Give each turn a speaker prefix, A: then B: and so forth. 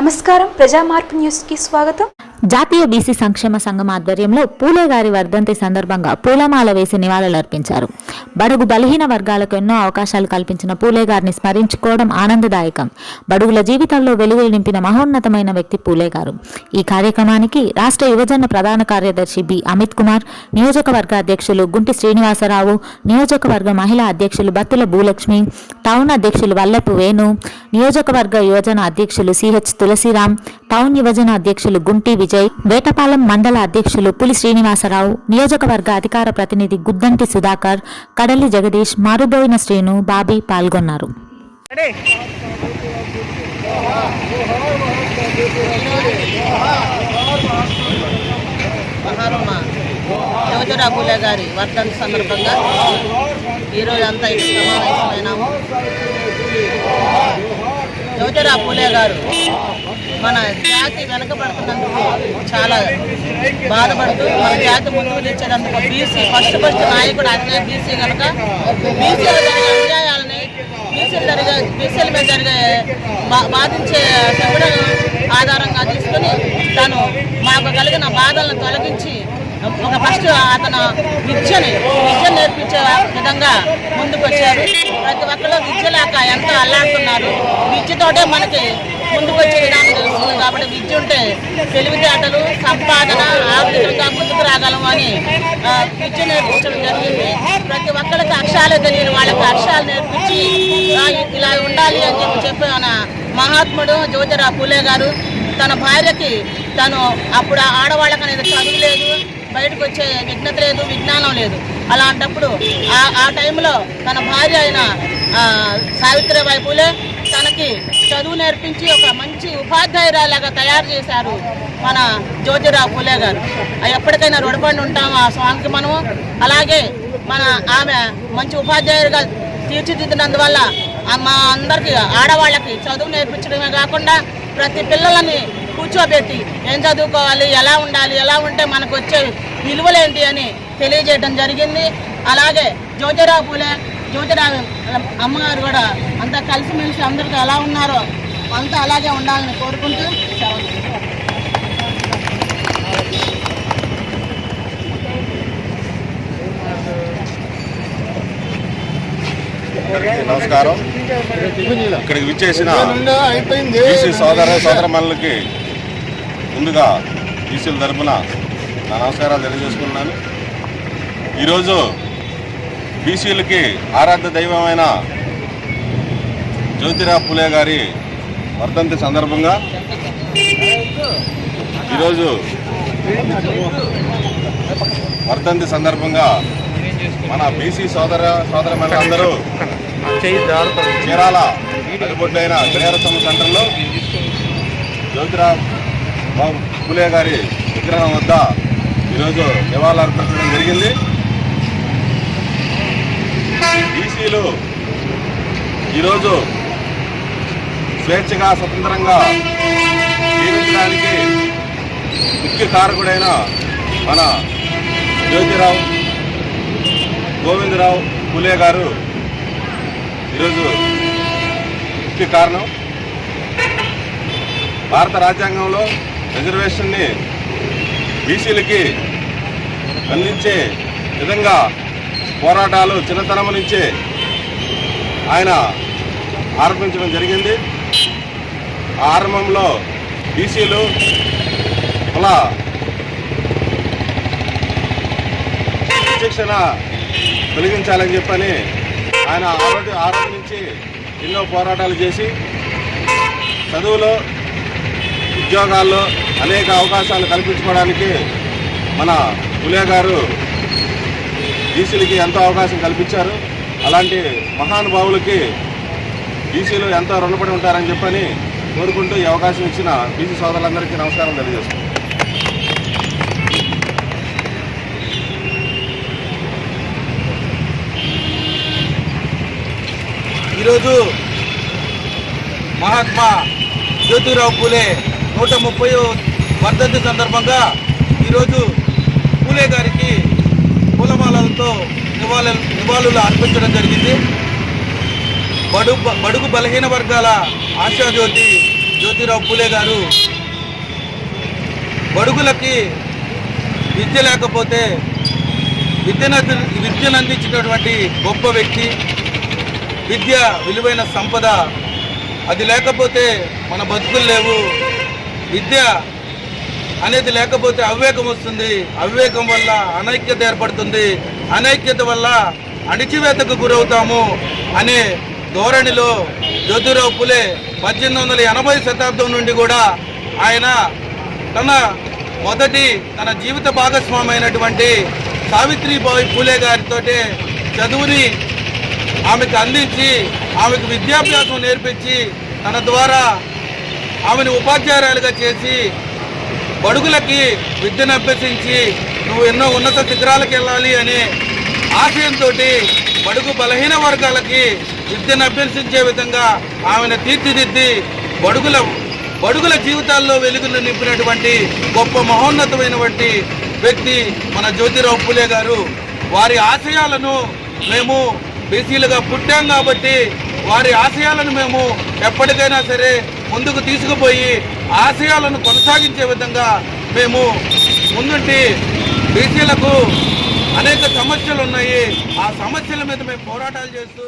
A: నమస్కారం. ప్రజామార్పు న్యూస్కి స్వాగతం.
B: జాతీయ బీసీ సంక్షేమ సంఘం ఆధ్వర్యంలో పూలే గారి వర్ధంతి సందర్భంగా పూలమాల వేసి నివాళులర్పించారు బడుగు బలహీన వర్గాలకు ఎన్నో అవకాశాలు కల్పించిన పూలే గారిని స్మరించుకోవడం ఆనందదాయకం. బడుగుల జీవితాల్లో వెలుగులు నింపిన మహోన్నతమైన వ్యక్తి పూలే గారు ఈ కార్యక్రమానికి రాష్ట్ర యువజన ప్రధాన కార్యదర్శి బి. అమిత్ కుమార్ నియోజకవర్గ అధ్యక్షులు గుంటి శ్రీనివాసరావు నియోజకవర్గ మహిళా అధ్యక్షులు బత్తుల భూలక్ష్మి టౌన్ అధ్యక్షులు వల్లపు వేణు నియోజకవర్గ యువజన అధ్యక్షులు సిహెచ్ తులసిరామ్ టౌన్ యువజన అధ్యక్షులు గుంటి విజయ్ వేటపాలెం మండల అధ్యక్షులు పులి శ్రీనివాసరావు నియోజకవర్గ అధికార ప్రతినిధి గుద్దంటి సుధాకర్ కడలి జగదీష్ మారుబోయిన శ్రీను బాబీ పాల్గొన్నారు.
C: గారి వర్ధంతి సందర్భంగా ఈరోజు అంతా ఇక్కడ సమావేశమైనాము. జ్యోతిరా పూలే గారు మన జాతి వెనకబడుతున్నందుకు చాలా బాధపడుతూ మన జాతి ముందుకు తెచ్చేటందుకు బీసీ ఫస్ట్ ఫస్ట్ నాయకుడు అతనే బీసీ కనుక బీసీల జరిగే అన్యాయాలని బీసీలు జరిగే బీసీల మీద జరిగే బా- బాధించే శివుడు ఆధారంగా తీసుకుని తను మాకు కలిగిన బాధలను తొలగించి ఒక ఫస్ట్ అతను విద్యని విద్య నేర్పించే విధంగా ముందుకు వచ్చారు ప్రతి ఒక్కరు విద్య లేక ఎంతో అల్లాడుతున్నారు. విద్యతోటే మనకి ముందుకు వచ్చే విధానం తెలుస్తుంది కాబట్టి విద్య ఉంటే తెలివితేటలు సంపాదన ఆర్థికంగా ముందుకు రాగలం అని విద్య నేర్పించడం జరిగింది. ప్రతి ఒక్కరికి అక్షరాలు తెలియని వాళ్ళకి అక్షరాలు నేర్పించి ఇలా ఉండాలి అని చెప్పి చెప్పి మన మహాత్ముడు జ్యోతిరావు పూలే గారు తన భార్యకి తను అప్పుడు ఆడవాళ్ళకి అనేది చదువు లేదు. బయటకు వచ్చే విఘ్నత లేదు విజ్ఞానం లేదు. అలాంటప్పుడు ఆ ఆ టైంలో తన భార్య అయిన సావిత్రిబాయి పూలే తనకి చదువు నేర్పించి ఒక మంచి ఉపాధ్యాయురాలాగా తయారు చేశారు మన జ్యోతిరావు పూలే గారు. ఎప్పటికైనా రుణపడి ఉంటాం ఆ స్వామికి మనము. అలాగే మన ఆమె మంచి ఉపాధ్యాయులుగా తీర్చిదిద్దినందువల్ల మా అందరికీ ఆడవాళ్ళకి చదువు నేర్పించడమే కాకుండా ప్రతి పిల్లలని కూర్చోబెట్టి ఏం చదువుకోవాలి ఎలా ఉండాలి ఎలా ఉంటే మనకు వచ్చే విలువలేంటి అని తెలియజేయడం జరిగింది. అలాగే జ్యోతిరావు పూలే జ్యోతిరావు అమ్మగారు కూడా అంతా కలిసిమెలిసి అందరికీ ఎలా ఉన్నారో అంతా అలాగే ఉండాలని కోరుకుంటూ
D: నమస్కారం. ఇక్కడికి విచ్చేసిన సోదర సోదరమణులకి ముందుగా బీసీల తరపున నా నమస్కారాలు తెలియజేసుకున్నాను ఈరోజు బీసీలకి ఆరాధ్య దైవమైన జ్యోతిరావు పులే గారి వర్ధంతి సందర్భంగా ఈరోజు వర్ధంతి సందర్భంగా మన బీసీ సోదర సోదరమణులందరూ చీరాల అడుగుబొడ్డైన గడియారస్వామి సెంటర్లో జ్యోతిరావు పులే గారి విగ్రహం వద్ద ఈరోజు నివాళులర్పించడం జరిగింది. బీసీలు ఈరోజు స్వేచ్ఛగా స్వతంత్రంగా జీవించడానికి ముఖ్య కారకుడైన మన జ్యోతిరావు గోవిందరావు పులే గారు ఈరోజు ముఖ్య కారణం. భారత రాజ్యాంగంలో రిజర్వేషన్ని బీసీలకి అందించే విధంగా పోరాటాలు చిన్నతనం నుంచే ఆయన ఆరంభించడం జరిగింది. ఆ ఆరంభంలో బీసీలు కుల శిక్షణ తొలగించాలని చెప్పని ఆయన ఆరోగ్య రోజు నుంచి ఎన్నో పోరాటాలు చేసి చదువులో ఉద్యోగాల్లో అనేక అవకాశాలు కల్పించుకోవడానికి మన పులే గారు బీసీలకి ఎంతో అవకాశం కల్పించారు. అలాంటి మహానుభావులకి బీసీలు ఎంతో రుణపడి ఉంటారని చెప్పని కోరుకుంటూ ఈ అవకాశం ఇచ్చిన బీసీ సోదరులందరికీ నమస్కారం తెలియజేస్తున్నాను
E: ఈరోజు మహాత్మా జ్యోతిరావు పూలే నూట ముప్పై వర్ధంతి సందర్భంగా ఈరోజు పూలే గారికి పూలమాలలతో నివాళ నివాళులు అర్పించడం జరిగింది. బడు బడుగు బలహీన వర్గాల ఆశాజ్యోతి జ్యోతిరావు పూలే గారు బడుగులకి విద్య లేకపోతే విద్యను విద్యను అందించినటువంటి గొప్ప వ్యక్తి. విద్య విలువైన సంపద. అది లేకపోతే మన బతుకులు లేవు. విద్య అనేది లేకపోతే అవివేకం వస్తుంది. అవివేకం వల్ల అనైక్యత ఏర్పడుతుంది. అనైక్యత వల్ల అణిచివేతకు గురవుతాము అనే ధోరణిలో జ్యోతిరావు పులే పద్దెనిమిది వందల ఎనభై శతాబ్దం నుండి కూడా ఆయన తన మొదటి తన జీవిత భాగస్వామి అయినటువంటి సావిత్రిబాయి పూలే గారితోటే చదువుని ఆమెకు అందించి ఆమెకు విద్యాభ్యాసం నేర్పించి తన ద్వారా ఆమెను ఉపాధ్యాయురాలుగా చేసి బడుగులకి విద్యను అభ్యసించి నువ్వు ఎన్నో ఉన్నత శిఖరాలకు వెళ్ళాలి అనే ఆశయంతో బడుగు బలహీన వర్గాలకి విద్యను అభ్యసించే విధంగా ఆమెను తీర్చిదిద్ది బడుగుల బడుగుల జీవితాల్లో వెలుగులు నింపినటువంటి గొప్ప మహోన్నతమైనటువంటి వ్యక్తి మన జ్యోతిరావు పూలే గారు. వారి ఆశయాలను మేము బీసీలుగా పుట్టాం కాబట్టి వారి ఆశయాలను మేము ఎప్పటికైనా సరే ముందుకు తీసుకుపోయి ఆశయాలను కొనసాగించే విధంగా మేము ముందుండి బీసీలకు అనేక సమస్యలు ఉన్నాయి ఆ సమస్యల మీద మేము పోరాటాలు చేస్తూ